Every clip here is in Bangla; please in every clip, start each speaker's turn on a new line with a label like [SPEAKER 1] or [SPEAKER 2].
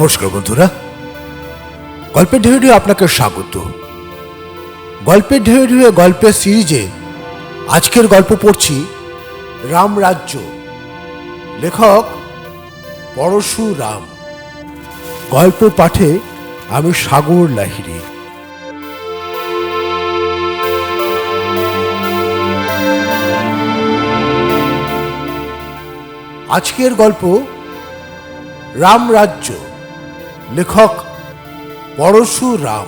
[SPEAKER 1] নমস্কার বন্ধুরা। গল্পের ঢেউ ঢেউ আপনাকে স্বাগত। গল্পের ঢেউ ঢেউ গল্পের সিরিজে আজকের গল্প পড়ছি রামরাজ্য লেখক পরশুরাম। গল্প পাঠে আমি সাগর লাহিড়ী। আজকের গল্প রামরাজ্য লেখক পরশুরাম।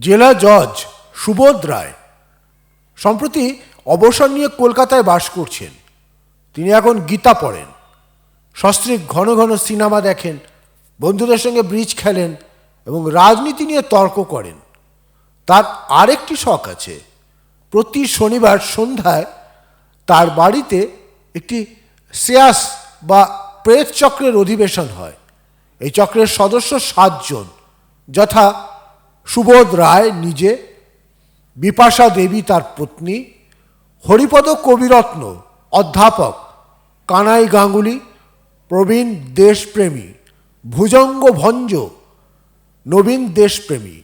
[SPEAKER 1] জেলা জজ সুবোধ রায় সম্প্রতি অবসর নিয়ে কলকাতায় বাস করছেন। তিনি এখন গীতা পড়েন। সস্ত্রীক ঘন ঘন সিনেমা দেখেন, বন্ধুদের সঙ্গে ব্রিজ খেলেন এবং রাজনীতি নিয়ে তর্ক করেন। তার আরেকটি শখ আছে। প্রতি শনিবার সন্ধ্যায় তার বাড়িতে একটি সেয়াস বা প্রেত চক্রের অধিবেশন হয়। এই চক্রের সদস্য সাতজন, যথা সুবোধ রায় নিজে, বিপাশা দেবী তার পত্নী, হরিপদ কবিরত্ন, অধ্যাপক, কানাই গাঙ্গুলি, প্রবীণ দেশপ্রেমী, ভুজঙ্গ ভঞ্জ নবীন দেশপ্রেমী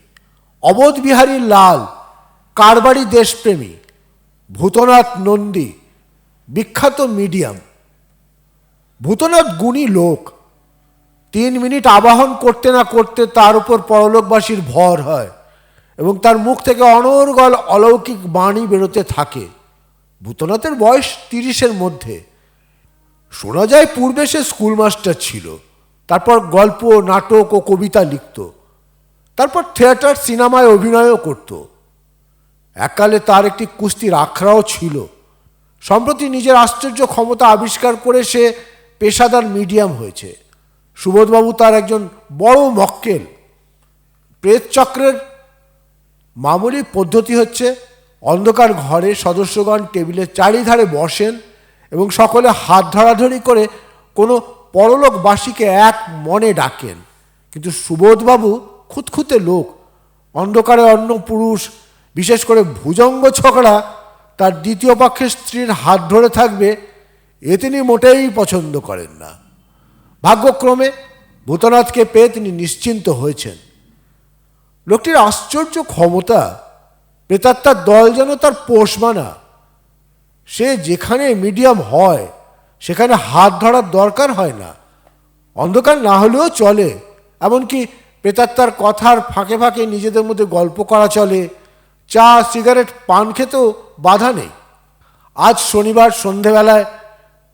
[SPEAKER 1] অবোধবিহারী লাল, কারবারি দেশপ্রেমী, ভূতনাথ নন্দী, বিখ্যাত মিডিয়াম। ভূতনাথ গুণী লোক, তিন মিনিট আবাহন করতে না করতে তার উপর পরলোকবাসীর ভর হয় এবং তার মুখ থেকে অনর্গল অলৌকিক বাণী বেরোতে থাকে। ভূতনাথের বয়স তিরিশের মধ্যে। শোনা যায় পূর্বে সে স্কুল মাস্টার ছিল, তারপর গল্প, নাটক ও কবিতা লিখত। তারপর থিয়েটার, সিনেমায় অভিনয়ও করত। এককালে তার একটি কুস্তির আখড়াও ছিল। সম্প্রতি নিজের আশ্চর্য ক্ষমতা আবিষ্কার করে সে পেশাদার মিডিয়াম হয়েছে। সুবোধবাবু তার একজন বড় মক্কেল। প্রেত চক্রের মামুলি পদ্ধতি হচ্ছে, অন্ধকার ঘরে সদস্যগণ টেবিলের চারিধারে বসেন এবং সকলে হাত ধরাধরি করে কোনো পরলোকবাসীকে এক মনে ডাকেন। কিন্তু সুবোধবাবু খুঁতখুঁতে লোক, অন্ধকারে অন্য পুরুষ, বিশেষ করে ভুজঙ্গ ছকড়া তার দ্বিতীয় পক্ষের স্ত্রীর হাত ধরে থাকবে, এ তিনি মোটেই পছন্দ করেন না। ভাগ্যক্রমে ভূতনাথকে পেয়ে তিনি নিশ্চিন্ত হয়েছেন। লোকটির আশ্চর্য ক্ষমতা প্রেতাত্মার দল যেন তার পোষ মানা। সে যেখানে মিডিয়াম হয়, সেখানে হাত ধরার দরকার হয় না। অন্ধকার না হলেও চলে, এমনকি প্রেতাত্মার কথার ফাঁকে ফাঁকে নিজেদের মধ্যে গল্প করা চলে। চা, সিগারেট, পান খেতেও বাধা নেই। আজ শনিবার সন্ধেবেলায়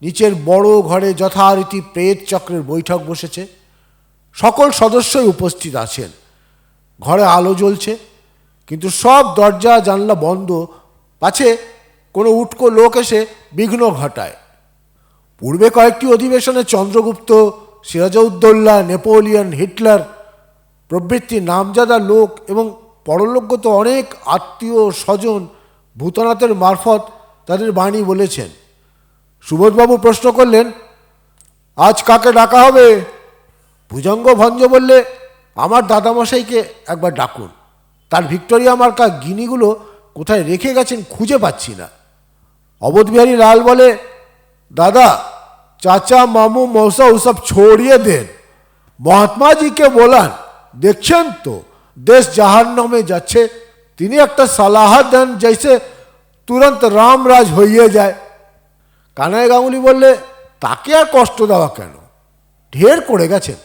[SPEAKER 1] নিচের বড় ঘরে যথারীতি প্রেত চক্রের বৈঠক বসেছে। সকল সদস্যই উপস্থিত আছেন। ঘরে আলো জ্বলছে, কিন্তু সব দরজা, জানলা বন্ধ। পাছে কোনো উটকো লোক এসে বিঘ্ন ঘটায়। পূর্বে কয়েকটি অধিবেশনে চন্দ্রগুপ্ত সিরাজউদ্দৌল্লা নেপোলিয়ন, হিটলার প্রভৃতি নামজাদা লোক এবং পরলোকগত অনেক আত্মীয় স্বজন ভূতনাথের মারফত তাদের বাণী বলেছেন। সুবোধবাবু প্রশ্ন করলেন, আজ কাকে ডাকা হবে? ভুজঙ্গ ভঞ্জ বললে আমার দাদামশাইকে একবার ডাকুন। তার ভিক্টোরিয়া মার্কা গিনিগুলো কোথায় রেখে গেছেন খুঁজে পাচ্ছি না। অবধবিহারী লাল বলে, দাদা, চাচা, মামু, মৌসা, ওসব ছড়িয়ে দেন। মহাত্মাজিকে বলান দেখছেন তো? দেশ জাহার নামে যাচ্ছে। তিনি একটা সালাহ দেন জৈসে তুরন্ত রামরাজ হইয়ে যায়। কানাই গাঙ্গুলি বললে, তাকে আর কষ্ট দেওয়া কেন? ঢের করে গেছেন।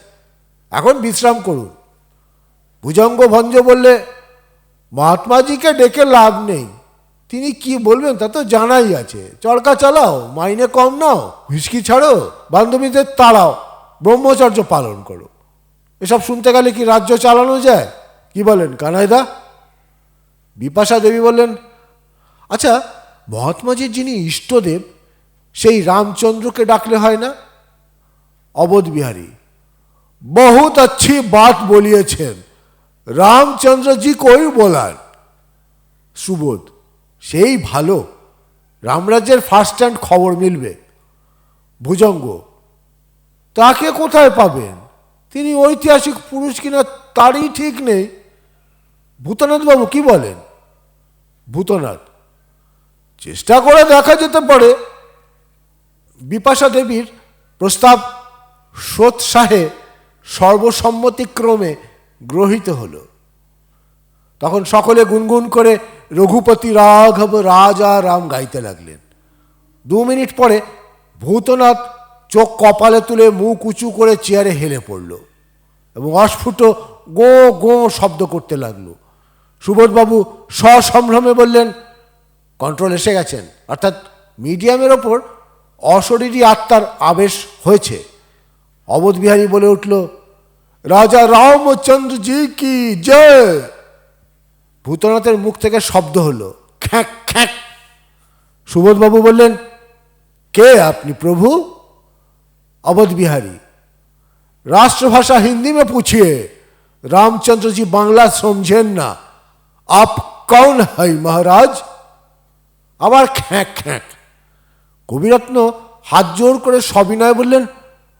[SPEAKER 1] এখন বিশ্রাম করুন। ভুজঙ্গ ভঞ্জ বললে, মহাত্মাজিকে ডেকে লাভ নেই। তিনি কি বলবেন তা তো জানাই আছে। চরকা চালাও, মাইনে কম নাও, হুইস্কি ছাড়ো, বান্ধবীদের তাড়াও, ব্রহ্মচর্য পালন করো। এসব শুনতে গেলে কি রাজ্য চালানো যায় কি বলেন কানাইদা বিপাশা দেবী বললেন আচ্ছা মহাত্মাজির যিনি ইষ্টদেব সেই রামচন্দ্রকে ডাকলে হয় না অবোধ বিহারী বহুত अच्छी बात বলিয়েছেন রামচন্দ্র জি কই বলার সুবোধ সেই ভালো রামরাজ্যের ফার্স্ট হ্যান্ড খবর মিলবে ভুজঙ্গ তাকে কোথায় পাবেন তিনি ঐতিহাসিক পুরুষ কিনা তারই ঠিক নেই। ভূতনাথ বাবু কি বলেন? ভূতনাথ, চেষ্টা করে দেখা যেতে পারে। বিপাশা দেবীর প্রস্তাব সোৎসাহে সর্বসম্মতিক্রমে গ্রহীত হলো। তখন সকলে গুনগুন করে রঘুপতি রাঘব রাজা রাম গাইতে লাগলেন। দু মিনিট পরে ভূতনাথ চোখ কপালে তুলে মুখ উঁচু করে চেয়ারে হেলে পড়ল এবং অস্ফুট গো গো শব্দ করতে লাগল। সুবোধবাবু সসম্ভ্রমে বললেন, কন্ট্রোল এসে গেছেন। অর্থাৎ মিডিয়ামের ওপর অশরীরী আত্মার আবেশ হয়েছে। অবোধবিহারী বলে উঠল, রাজা রামচন্দ্র জি কি জয়? ভূতনাথের মুখ থেকে শব্দ হলো, খ্যাঁক খ্যাঁক। সুবোধবাবু বললেন, কে আপনি প্রভু? अवध बिहारी राष्ट्रभाषा हिंदी में पूछिए रामचंद्र जी बांग्ला समझेन ना आप कौन है महाराज আবার খ্যাঁক খ্যাঁক কবিরত্ন হাত জোর করে সবিনয় বললেন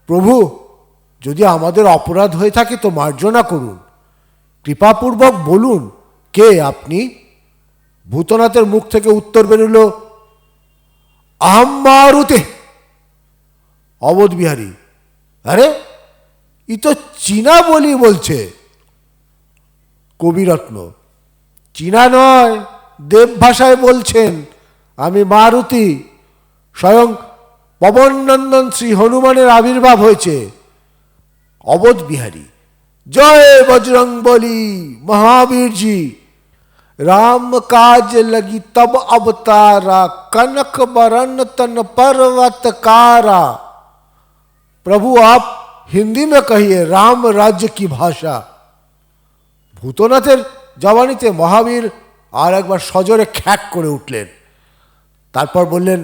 [SPEAKER 1] প্রভু যদি আমাদের অপরাধ হয়ে থাকে তো মার্জনা করুন কৃপাপূর্বক বলুন কে আপনি ভূতনাথের মুখ থেকে উত্তর বেরোল আহম মারুতে অবধ বিহারী। আরে, ই তো চীনা বলি বলছে। কবিরত্ন, চীনা নয়, দেব ভাষায় বলছেন, আমি মারুতি, স্বয়ং পবনন্দন শ্রী হনুমানের আবির্ভাব হয়েছে। অবধ বিহারী, জয় বজরং বলি, মহাবীরজি, রাম কাজ লগি তব অবতারা, কনক বরণ তন পর্বত কারা प्रभु आप हिंदी में कहिए राम राज्य की भाषा ভূতনাথের জবানিতে মহাবীর আর একবার সজোরে খ্যাক করে উঠলেন তারপর বললেন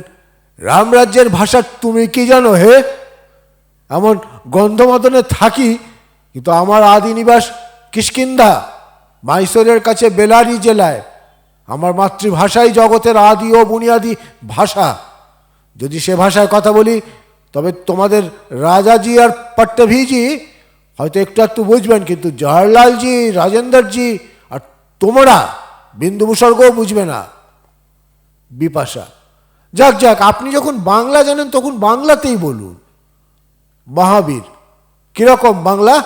[SPEAKER 1] রামরাজ্যের ভাষা তুমি কি জানো হে এমন গন্ধমদনে থাকি কিন্তু আমার আদি নিবাস কিষ্কিন্দা মাইসোরের কাছে বেলারি জেলায় আমার মাতৃভাষাই জগতের আদি ও বুনিয়াদি ভাষা যদি সে ভাষায় কথা বলি তবে তোমাদের রাজাজি আর পট্টভিজি হয়তো একটু একটু বুঝবেন, কিন্তু জওয়াহরলালজি রাজেন্দ্রজি আর তোমরা বিন্দুভূষর্গও বুঝবে না। বিপাশা, যাক যাক, আপনি যখন বাংলা জানেন তখন বাংলাতেই বলুন। মহাবীর, কীরকম বাংলা?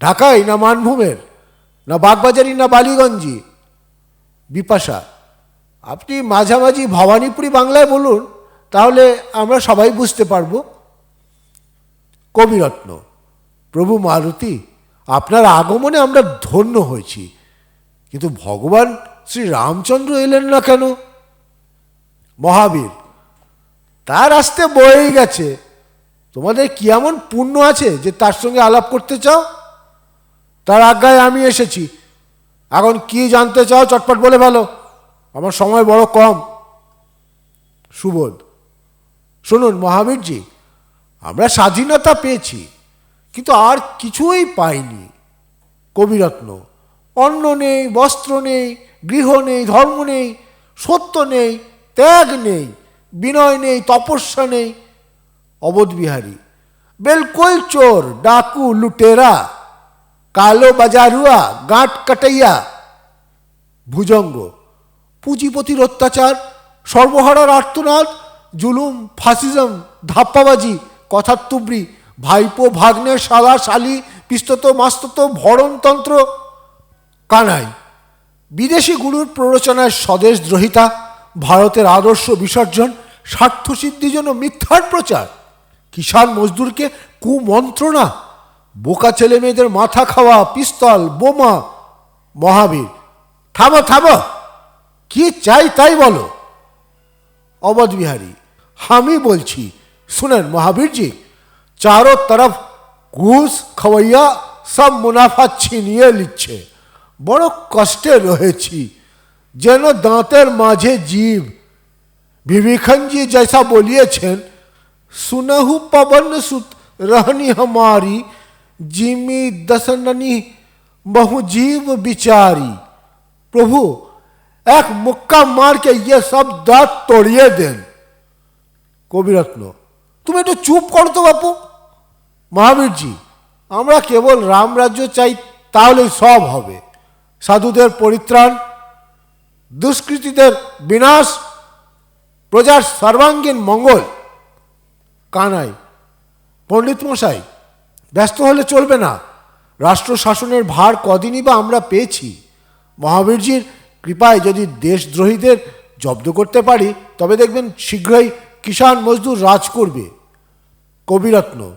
[SPEAKER 1] ঢাকায় না মানভূমের, না বাগবাজারি না বালিগঞ্জি বিপাশা, আপনি মাঝামাঝি ভবানীপুরি বাংলায় বলুন। তাহলে আমরা সবাই বুঝতে পারব, কবিরত্ন, প্রভু মারুতি, আপনার আগমনে আমরা ধন্য হয়েছি, কিন্তু ভগবান শ্রী রামচন্দ্র এলেন না কেন? মহাবীর, তার আসতে বয়েই গেছে, তোমাদের কি এমন পুণ্য আছে যে তার সঙ্গে আলাপ করতে চাও? তার আজ্ঞায় আমি এসেছি, এখন কি জানতে চাও চটপট বলে ভালো আমার সময় বড় কম, সুবোধ। শুনুন মহাবীরজি, আমরা স্বাধীনতা পেয়েছি, কিন্তু আর কিছুই পাইনি। কবিরত্ন, অন্ন নেই, বস্ত্র নেই, গৃহ নেই, ধর্ম নেই, সত্য নেই, ত্যাগ নেই, বিনয় নেই, তপস্যা নেই। অবোধ বিহারী, বিলকুল চোর, ডাকু লুটেরা, কালো বাজারুয়া, গাঁট কাটাইয়া, ভুজঙ্গ, পুঁজিপতির অত্যাচার, সর্বহারার আর্তনাদ জুলুম, ফাসিজম, ধাপ্পাবাজি কথার তুবড়ি ভাইপো, ভাগ্নে, সাদা শালি, পিস্তত, মাস্তত, ভরণতন্ত্র, কানাই। বিদেশি গুরুর প্ররোচনায় স্বদেশদ্রোহিতা ভারতের আদর্শ বিসর্জন স্বার্থসিদ্ধির জন্য মিথ্যার প্রচার। কিষাণ মজদুরকে কুমন্ত্রণা, বোকা ছেলে মেয়েদের মাথা খাওয়া, পিস্তল, বোমা, মহাবীর। থামো থামো। কি চাই তাই বলো? অবধ বিহারী, আমি বলছি, শুনেন छी सुनन महावीर जी ঘুষ খাওয়াইয়া সব মুনাফা ছিনিয়ে নিচ্ছে। বড় কষ্টে রয়েছি, যেন দাঁতের মাঝে জীব। বিভীষণজি জৈসা বলিয়েছেন, সুনহু পবন সুত রহনি হমারি, জিমি দশননি বহু জীব বিচারি। প্রভু এক মুক্কা মারকে ইয়ে সব দাঁত তড়িয়ে দেন। কবিরত্ন তুমি একটু চুপ করো তো বাপু। মহাবীরজি, আমরা কেবল রামরাজ্য চাই, তাহলেই সব হবে। সাধুদের পরিত্রাণ, দুষ্কৃতীদের বিনাশ, প্রজার সর্বাঙ্গীন মঙ্গল। কানাই, পণ্ডিত মশাই, ব্যস্ত হলে চলবে না। রাষ্ট্র শাসনের ভার কদিনই বা আমরা পেয়েছি। মহাবীরজির কৃপায় যদি দেশদ্রোহীদের জব্দ করতে পারি, তবে দেখবেন শীঘ্রই কিষাণ মজদুর রাজ করবে। কবিরত্ন,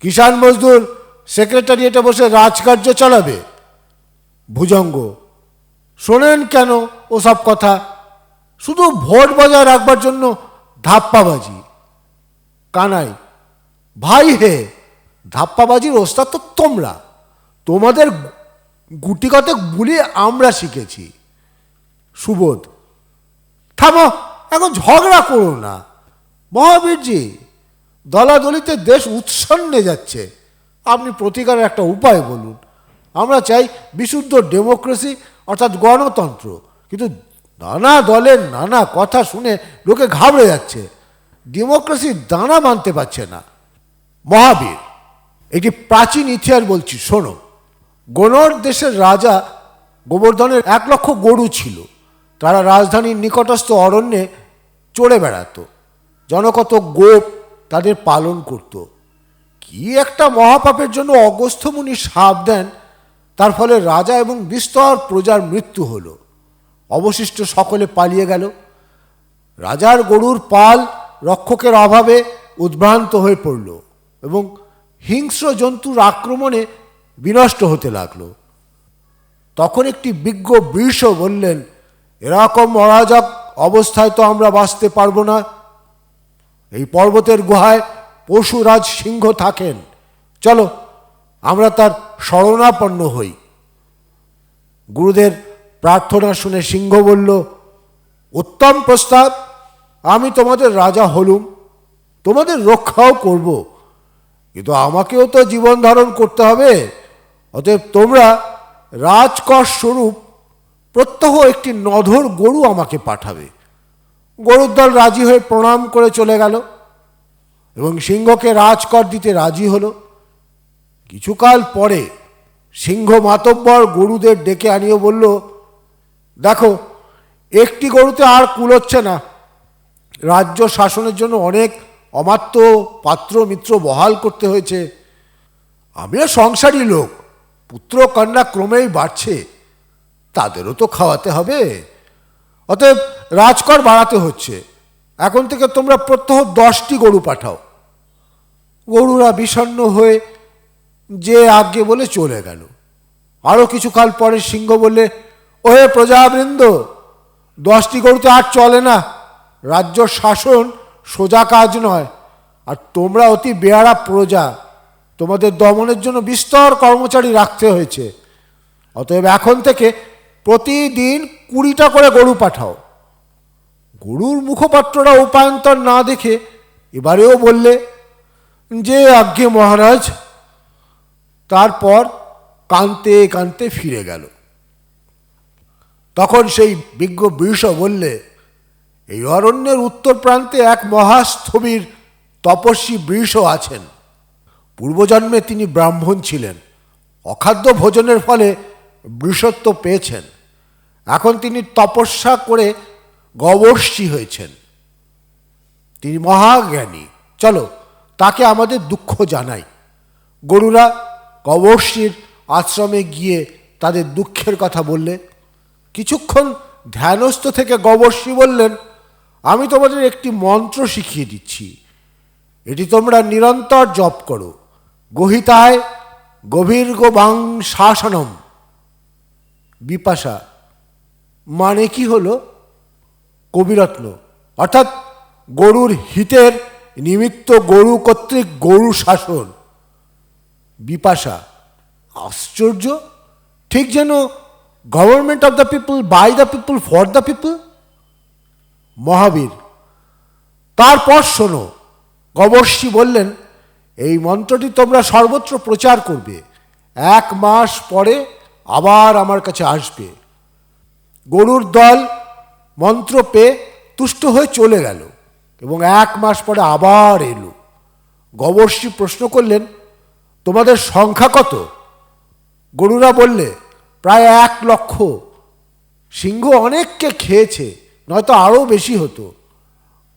[SPEAKER 1] কিষাণ মজদুর সেক্রেটারিয়েটে বসে রাজকার্য চালাবে। ভুজঙ্গ, শোনেন কেন ওসব কথা? শুধু ভোট বজায় রাখবার জন্য ধাপ্পাবাজি। কানাই, ভাই হে, ধাপ্পাবাজির ওস্তাদ তো তোমরা। তোমাদের গুটিগত বুলি আমরা শিখেছি। সুবোধ। থামো, এখন ঝগড়া করো না। মহাবীরজি, দলাদলিতে দেশ উৎসন্নে যাচ্ছে। আপনি প্রতিকারের একটা উপায় বলুন। আমরা চাই বিশুদ্ধ ডেমোক্রেসি, অর্থাৎ গণতন্ত্র। কিন্তু নানা দলের নানা কথা শুনে লোকে ঘাবড়ে যাচ্ছে। ডেমোক্রেসির দানা মানতে পারছে না। মহাবীর, একটি প্রাচীন ইতিহাস বলছি, শোনো। গোনর দেশের রাজা গোবর্ধনের এক লক্ষ গরু ছিল। তারা রাজধানীর নিকটস্থ অরণ্যে চড়ে বেড়াতো। জনকত গোপ তাদের পালন করত। কি একটা মহাপাপের জন্য অগস্থ মুনি সাপ দেন, তার ফলে রাজা এবং বিস্তর প্রজার মৃত্যু হল। অবশিষ্ট সকলে পালিয়ে গেল। রাজার গরুর পাল রক্ষকের অভাবে উদ্ভ্রান্ত হয়ে পড়ল এবং হিংস্র জন্তুর আক্রমণে বিনষ্ট হতে লাগল। তখন একটি বিজ্ঞ বৃষ বললেন এরকম অরাজক অবস্থায় তো আমরা বাঁচতে পারব না। এই পর্বতের গুহায় পশুরাজ সিংহ থাকেন। চলো, আমরা তার শরণাপন্ন হই। গুরুদের প্রার্থনা শুনে সিংহ বলল, উত্তম প্রস্তাব, আমি তোমাদের রাজা হলুম, তোমাদের রক্ষাও করব। কিন্তু আমাকেও তো জীবন ধারণ করতে হবে, অতএব তোমরা রাজকর স্বরূপ প্রত্যহ একটি নধর গরু আমাকে পাঠাবে। গরুর দল রাজি হয়ে প্রণাম করে চলে গেল এবং সিংহকে রাজকর দিতে রাজি হলো। কিছুকাল পরে সিংহ মাতব্বর গরুদের ডেকে আনিয়ে বলল, দেখো, একটি গরুতে আর কুলোচ্ছে না। রাজ্য শাসনের জন্য অনেক অমাত্য পাত্র মিত্র বহাল করতে হয়েছে। আমিও সংসারী লোক, পুত্র কন্যা ক্রমেই বাড়ছে। তাদেরও তো খাওয়াতে হবে। অতএব রাজকর বাড়াতে হচ্ছে। এখন থেকে তোমরা প্রত্যহ দশটি গরু পাঠাও। গরুরা বিষণ্ণ হয়ে যে আজ্ঞে বলে চলে গেল। আরও কিছুকাল পরে সিংহ বললে, ওহে প্রজাবৃন্দ, দশটি গরু তো আর চলে না। রাজ্য শাসন সোজা কাজ নয়, আর তোমরা অতি বেয়ারা প্রজা। তোমাদের দমনের জন্য বিস্তর কর্মচারী রাখতে হয়েছে। অতএব এখন থেকে প্রতিদিন কুড়িটা করে গরু পাঠাও। গরুর মুখপাত্ররা উপায়ন্তর না দেখে এবারেও বললে, যে আজ্ঞে মহারাজ, তারপর কানতে কানতে ফিরে গেল। তখন সেই বিজ্ঞ বৃষ বললে, এই অরণ্যের উত্তর প্রান্তে এক মহাস্থবির তপস্বী বৃষ আছেন। পূর্বজন্মে তিনি ব্রাহ্মণ ছিলেন। অখাদ্য ভোজনের ফলে বৃষত্ব পেয়েছেন। এখন তিনি তপস্যা করে গবর্ষী হয়েছেন। তিনি মহাজ্ঞানী। চলো, তাকে আমাদের দুঃখ জানাই। গরুরা গবর্ষীর আশ্রমে গিয়ে তাদের দুঃখের কথা বললে। কিছুক্ষণ ধ্যানস্থ থেকে গবর্ষী বললেন, আমি তোমাদের একটি মন্ত্র শিখিয়ে দিচ্ছি। এটি তোমরা নিরন্তর জপ করো। গহিতায় গভীর গোবাং শাসনম। বিপাশা। মানে কি হলো? কবিরত্ন। অর্থাৎ গরুর হিতের নিমিত্ত গরু কর্তৃক গরু শাসন। বিপাশা, আশ্চর্য? ঠিক যেন government of the people by the people for the people Mahavir, তারপর শোনো। গবর্ষী বললেন, এই মন্ত্রটি তোমরা সর্বত্র প্রচার করবে। এক মাস পরে আবার আমার কাছে আসবে। গরুর দল মন্ত্র পেয়ে তুষ্ট হয়ে চলে গেল এবং এক মাস পরে আবার এলো। গবর্ষী প্রশ্ন করলেন, তোমাদের সংখ্যা কত? গরুরা বললে, প্রায় এক লক্ষ। সিংহ অনেককে খেয়েছে, নয়তো আরও বেশি হতো।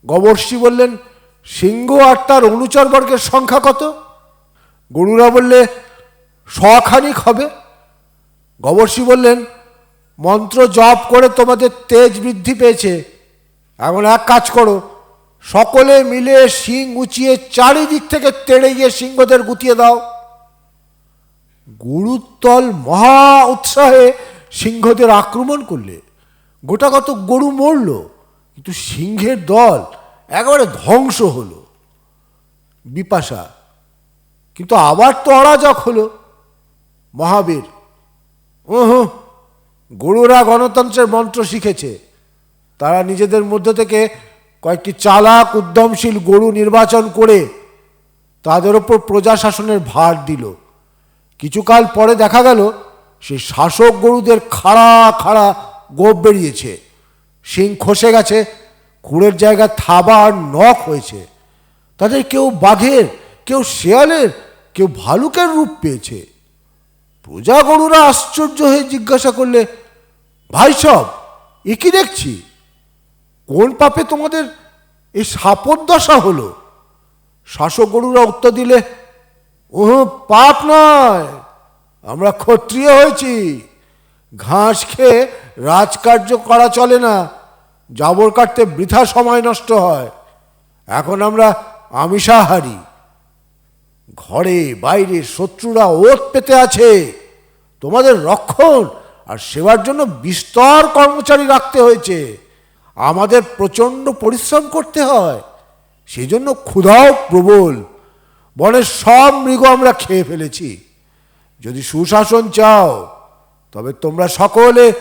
[SPEAKER 1] গবর্ষি বললেন, সিংহ আর তার অনুচর বর্গের সংখ্যা কত? গরুরা বললে, শখানিক হবে। গবর্ষি বললেন, মন্ত্র জপ করে তোমাদের তেজ বৃদ্ধি পেয়েছে। এখন এক কাজ করো, সকলে মিলে শিং উঁচিয়ে চারিদিক থেকে তেড়ে গিয়ে সিংহদের গুতিয়ে দাও। গরুত্তল মহা উৎসাহে সিংহদের আক্রমণ করলে, গোটা কত গরু মরল, কিন্তু সিংহের দল একেবারে ধ্বংস হলো। বিপাশা, কিন্তু আবার তো অরাজক হলো। মহাবীর ওহ, গরুরা গণতন্ত্রের মন্ত্র শিখেছে। তারা নিজেদের মধ্যে থেকে কয়েকটি চালাক, উদ্যমশীল গরু নির্বাচন করে তাদের ওপর প্রজাশাসনের ভার দিল। কিছুকাল পরে দেখা গেল, সেই শাসক গরুদের খাড়া খাড়া গোপ বেরিয়েছে। শিং খসে গেছে, খুঁড়ের জায়গায় থাবা আর নখ হয়েছে। তাদের কেউ বাঘের, কেউ শেয়ালের, কেউ ভালুকের রূপ পেয়েছে। প্রজা গরুরা আশ্চর্য হয়ে জিজ্ঞাসা করলে, ভাই সব, এ কি দেখছি? কোন পাপে তোমাদের এই সাপদ দশা হলো? শাসক গরুরা উত্তর দিলে ও পাপ নয়, আমরা ক্ষত্রিয় হয়েছি। ঘাস খেয়ে রাজকার্য করা চলে না, জাবর কাটতে বৃথা সময় নষ্ট হয়। এখন আমরা আমিষাহারি। ঘরে, বাইরে শত্রুরা ওত পেতে আছে। তোমাদের রক্ষণ আর সেবার জন্য বিস্তর কর্মচারী রাখতে হয়েছে। আমাদের প্রচণ্ড পরিশ্রম করতে হয়। সেজন্য ক্ষুধাও প্রবল। বনের সব মৃগ আমরা খেয়ে ফেলেছি। যদি সুশাসন চাও, তবে তোমরা সকলে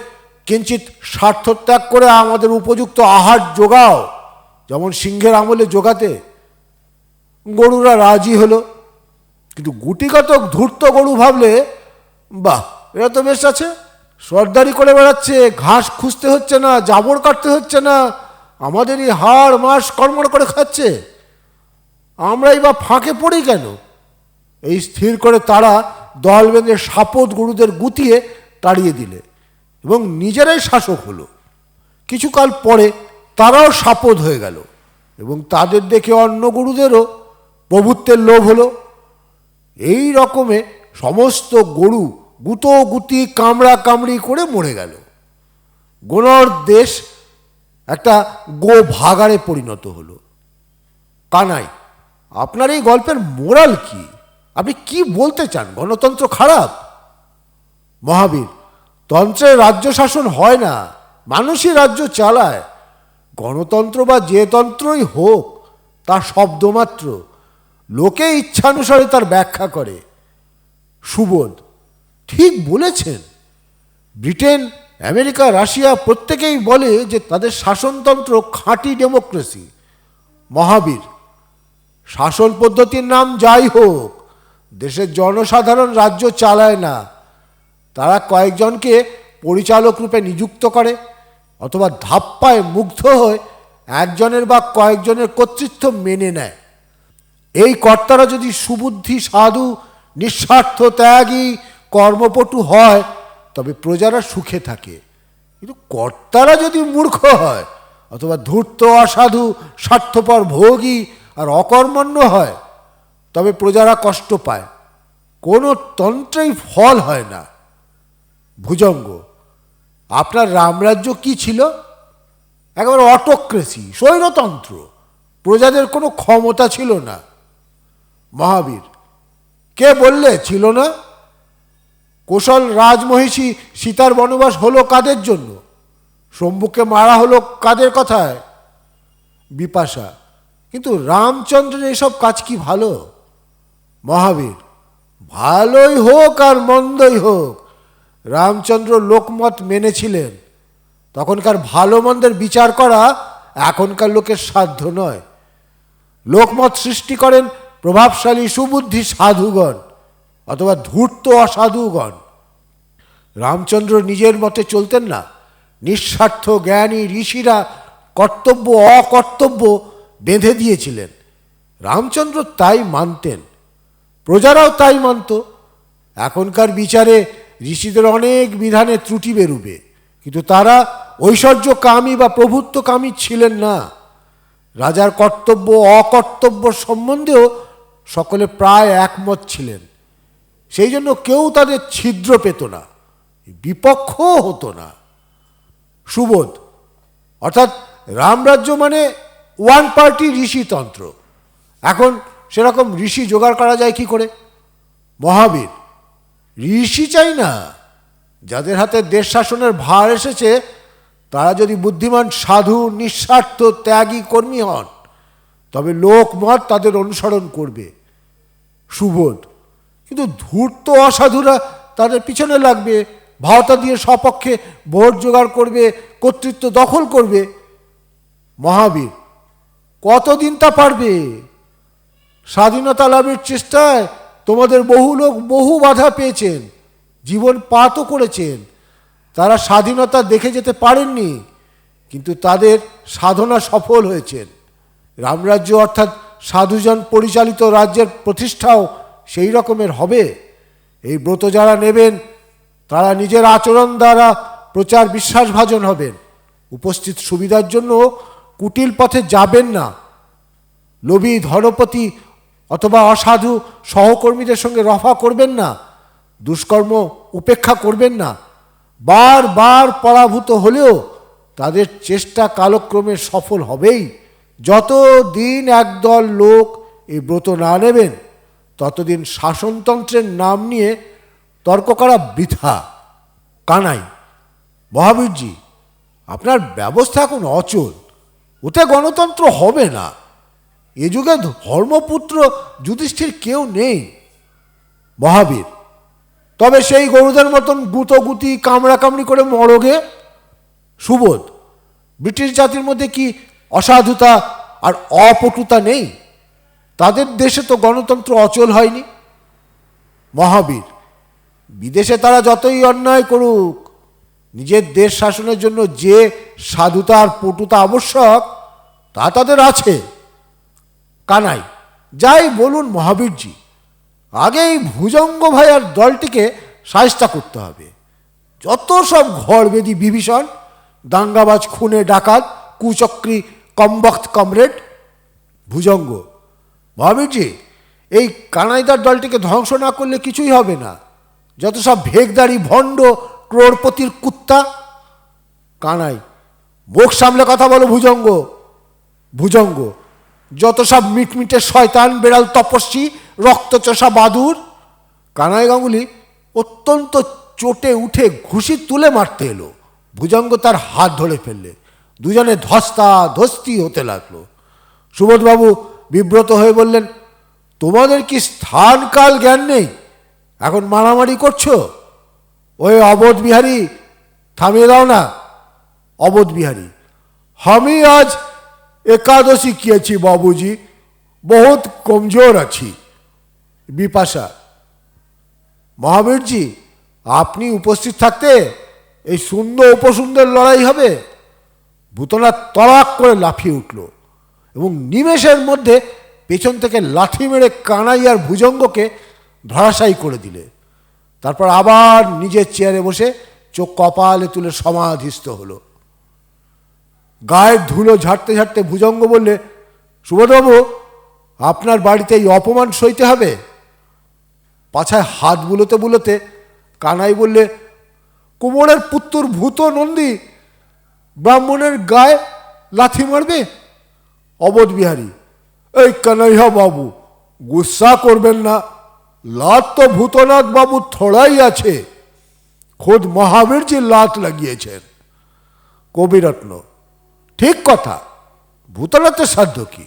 [SPEAKER 1] কিঞ্চিত স্বার্থত্যাগ করে আমাদের উপযুক্ত আহার যোগাও। যেমন সিংহের আমলে যোগাতে। গরুরা রাজি হলো। কিন্তু গুটিকতক ধূর্ত গরু ভাবলে, বাহ, এরা তো বেশ আছে। সর্দারি করে বেড়াচ্ছে, ঘাস খুঁজতে হচ্ছে না, জাবর কাটতে হচ্ছে না, আমাদেরই হাড় মাস কর্মর করে খাচ্ছে। আমরাই বা ফাঁকে পড়ি কেন? এই স্থির করে তারা দল বেঁধে সাপদ গরুদের গুতিয়ে তাড়িয়ে দিলে এবং নিজেরাই শাসক হলো। কিছুকাল পরে তারাও সাপদ হয়ে গেল এবং তাদের দেখে অন্য গুরুদেরও প্রভুত্বের লোভ হলো। এই রকমে সমস্ত গরু গুতো গুতি, কামড়া কামড়ি করে মরে গেল। গোনর দেশ একটা গো ভাগাড়ে পরিণত হলো। কানাই, আপনার এই গল্পের মোরাল কি? আপনি কি বলতে চান? গণতন্ত্র খারাপ? মহাবীর তন্ত্রের রাজ্য শাসন হয় না, মানুষই রাজ্য চালায়। গণতন্ত্র বা যে তন্ত্রই হোক তা শব্দমাত্র লোকে ইচ্ছানুসারে তার ব্যাখ্যা করে। সুবোধ, ঠিক বলেছেন। ব্রিটেন, আমেরিকা, রাশিয়া প্রত্যেকেই বলে যে তাদের শাসনতন্ত্র খাঁটি ডেমোক্রেসি। মহাবীর, শাসন পদ্ধতির নাম যাই হোক, দেশের জনসাধারণ রাজ্য চালায় না। তারা কয়েকজনকে পরিচালক রূপে নিযুক্ত করে অথবা ধাপ্পায় মুগ্ধ হয়ে একজনের বা কয়েকজনের কর্তৃত্ব মেনে নেয়। এই কর্তারা যদি সুবুদ্ধি, সাধু, নিঃস্বার্থ ত্যাগী, কর্মপটু হয়, তবে প্রজারা সুখে থাকে। কিন্তু কর্তারা যদি মূর্খ হয়, অথবা ধূর্ত, অসাধু, স্বার্থপর, ভোগী আর অকর্মণ্য হয়, তবে প্রজারা কষ্ট পায়। কোনো তন্ত্রেই ফল হয় না। ভুজঙ্গ, আপনার রামরাজ্য কি ছিল? একেবারে অটোক্রেসি, স্বৈরতন্ত্র। প্রজাদের কোনো ক্ষমতা ছিল না। মহাবীর। কে বললে? ছিল না? কোশল রাজমহিষী সীতার বনবাস হলো কাদের জন্য? শম্ভুকে মারা হলো কাদের কথায়? বিপাশা। কিন্তু রামচন্দ্রের এসব কাজ কি ভালো? মহাবীর। ভালোই হোক আর মন্দই হোক, রামচন্দ্র লোকমত মেনেছিলেন। তখনকার ভালো মন্দের বিচার করা এখনকার লোকের সাধ্য নয়। লোকমত সৃষ্টি করেন প্রভাবশালী সুবুদ্ধি সাধুগণ অথবা ধূর্ত অসাধুগণ। রামচন্দ্র নিজের মতে চলতেন না। নিঃস্বার্থ জ্ঞানী ঋষিরা কর্তব্য, অকর্তব্য বেঁধে দিয়েছিলেন। রামচন্দ্র তাই মানতেন। প্রজারাও তাই মানত। এখনকার বিচারে ঋষিদের অনেক বিধানে ত্রুটি বেরুবে, কিন্তু তারা ঐশ্বর্য কামী বা প্রভুত্ব কামী ছিলেন না। রাজার কর্তব্য, অকর্তব্য সম্বন্ধেও সকলে প্রায় একমত ছিলেন। সেই জন্য কেউ তাদের ছিদ্র পেত না বিপক্ষ হতো না। সুবোধ, অর্থাৎ রামরাজ্য মানে ওয়ান পার্টি ঋষিতন্ত্র। এখন সেরকম ঋষি জোগাড় করা যায় কি করে? মহাবীর, ঋষি চাই না। যাদের হাতে দেশ শাসনের ভার এসেছে, তারা যদি বুদ্ধিমান, সাধু, নিঃস্বার্থ, ত্যাগী, কর্মী হন তবে লোকমত তাদের অনুসরণ করবে। সুবোধ, কিন্তু ধূর্ত অসাধুরা তাদের পিছনে লাগবে। ভাওতা দিয়ে সপক্ষে ভোট জোগাড় করবে, কর্তৃত্ব দখল করবে। মহাবীর, কতদিন তা পারবে? স্বাধীনতা লাভের চেষ্টায় তোমাদের বহু লোক বহু বাধা পেয়েছেন, জীবন পাতও করেছেন। তারা স্বাধীনতা দেখে যেতে পারেননি, কিন্তু তাদের সাধনা সফল হয়েছেন। রামরাজ্য অর্থাৎ সাধুজন পরিচালিত রাজ্যের প্রতিষ্ঠাও সেই রকমের হবে। এই ব্রত যারা নেবেন, তারা নিজের আচরণ দ্বারা প্রচার বিশ্বাসভাজন হবেন। উপস্থিত সুবিধার জন্য কুটিল পথে যাবেন না। লোভী ধনপতি অথবা অসাধু সহকর্মীদের সঙ্গে রফা করবেন না, দুষ্কর্ম উপেক্ষা করবেন না। বারবার পরাভূত হলেও তাদের চেষ্টা কালক্রমে সফল হবেই। যত দিন একদল লোক এই ব্রত না নেবেন, ততদিন শাসনতন্ত্রের নাম নিয়ে তর্ক করা বৃথা। কানাই মহাবীরজি, আপনার ব্যবস্থা এখন অচল। ওতে গণতন্ত্র হবে না। এ যুগে ধর্মপুত্র যুধিষ্ঠির কেউ নেই। মহাবীর, তবে সেই গরুদের মতন গুতোগুতি, কামড়াকামড়ি করে মরগে? সুবোধ, ব্রিটিশ জাতির মধ্যে কি অসাধুতা আর অপটুতা নেই। তাদের দেশে তো গণতন্ত্র অচল হয়নি। মহাবীর, বিদেশে তারা যতই অন্যায় করুক, নিজের দেশ শাসনের জন্য যে সাধুতা আর পটুতা আবশ্যক, তা তাদের আছে। কানাই, যাই বলুন মহাবীরজি আগে এই ভুজঙ্গ ভাইয়ার দলটিকে সাহিস্তা করতে হবে। যত সব ঘর ঘরবেদি বিভীষণ, দাঙ্গাবাজ, খুনে, ডাকাত, কুচক্রী কমবক্ত কমরেড ভুজঙ্গ। মহাবীরজি, এই কানাইদার দলটিকে ধ্বংস না করলে কিছুই হবে না। যত সব ভেগদারি, ভণ্ড, ক্রোড়পতির কুত্তা, কানাই, মুখ সামলে কথা বলো ভুজঙ্গ ভুজঙ্গ। যত সব মিটমিটে শয়তান, বেড়াল, তপস্বী, রক্তচষা বাদুর, কানাই গাঙ্গুলি অত্যন্ত চোটে উঠে ঘুষি তুলে মারতে এলো। ভুজঙ্গ তার হাত ধরে ফেললে। দুজনে ধস্তা ধস্তি হতে লাগল। সুবোধবাবু বিব্রত হয়ে বললেন, তোমাদের কি স্থান কাল জ্ঞান নেই? এখন মারামারি করছ? ওই অবোধ বিহারী থামিয়ে দাও না, অবোধ বিহারী। আমি আজ একাদশী কিয়েছি বাবুজি? বহুত কমজোর আছি। বিপাশা, মহাবীরজি, আপনি উপস্থিত থাকতে এই সুন্দর উপসুন্দর লড়াই হবে? ভূতনাথ তরাক করে লাফিয়ে উঠল এবং নিমেষের মধ্যে পেছন থেকে লাঠি মেরে কানাই আর ভুজঙ্গকে ধরাশায়ী করে দিলে। তারপর আবার নিজের চেয়ারে বসে চোখ কপালে তুলে সমাধিস্থ হলো। গায়ের ধুলো ঝাড়তে ঝাড়তে ভুজঙ্গ বললে সুবোধবাবু আপনার বাড়িতে এই অপমান সইতে হবে? পাছায় হাত বুলোতে বুলোতে কানাই বললে, কুমোরের পুত্তুর ভূত নন্দী ব্রাহ্মণের গায়ে লাথি মারবে? অবোধ বিহারী, এই কানাইয়া বাবু, গুসা করবেন না। লাত তো ভূতনাথ বাবু থোড়াই আছে। খোদ মহাবীরজি লাত লাগিয়েছেন। কবিরত্ন, ঠিক কথা, ভূতনাথের সাধ্য কি?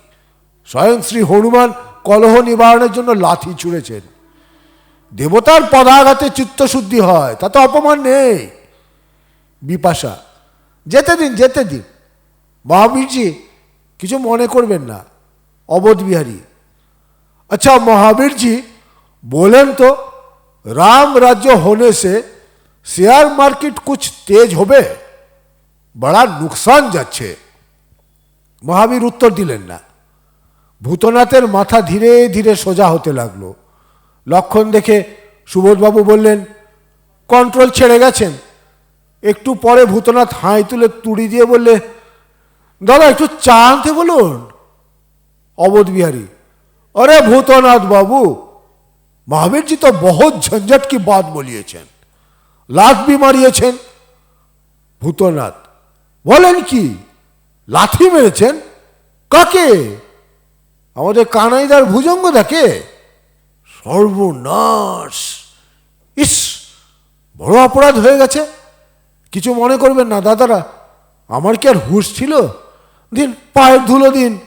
[SPEAKER 1] স্বয়ং শ্রী হনুমান কলহ নিবারণের জন্য লাথি ছুঁড়েছেন। দেবতার পদাঘাতে চিত্তশুদ্ধি হয়, তাতে অপমান নেই। বিপাশা যেতে দিন যেতে দিন মহাবীরজি কিছু মনে করবেন না অবোধ বিহারী अच्छा महावीर जी बोलें तो राम राज्य होने से शेयर मार्केट कुछ तेज হবে বড়া নুকসান যাচ্ছে মহাবীর উত্তর দিলেন না ভূতনাথের মাথা ধীরে ধীরে সোজা হতে লাগলো লক্ষণ দেখে সুবোধবাবু বললেন কন্ট্রোল ছেড়ে গেছেন একটু পরে ভূতনাথ হাঁই তুলে তুড়ি দিয়ে বললে, দাদা, একটু চা আনতে বলুন। অবধবিহারী অরে ভূতনাথ বাবু, মহাবীরজি তো বহুত ঝঞ্ঝট কি বাদ বলিয়েছেন লাথবি মারিয়েছেন। ভূতনাথ, বলেন কি, লাথি মেরেছেন? কাকে? আমাদের কানাইদার ভুজঙ্গ দেখে সর্বনাশ, ইস, বড় অপরাধ হয়ে গেছে। কিছু মনে করবেন না দাদারা। আমার কি আর হুশ ছিল? দিন পায়ের ধুলো দিন।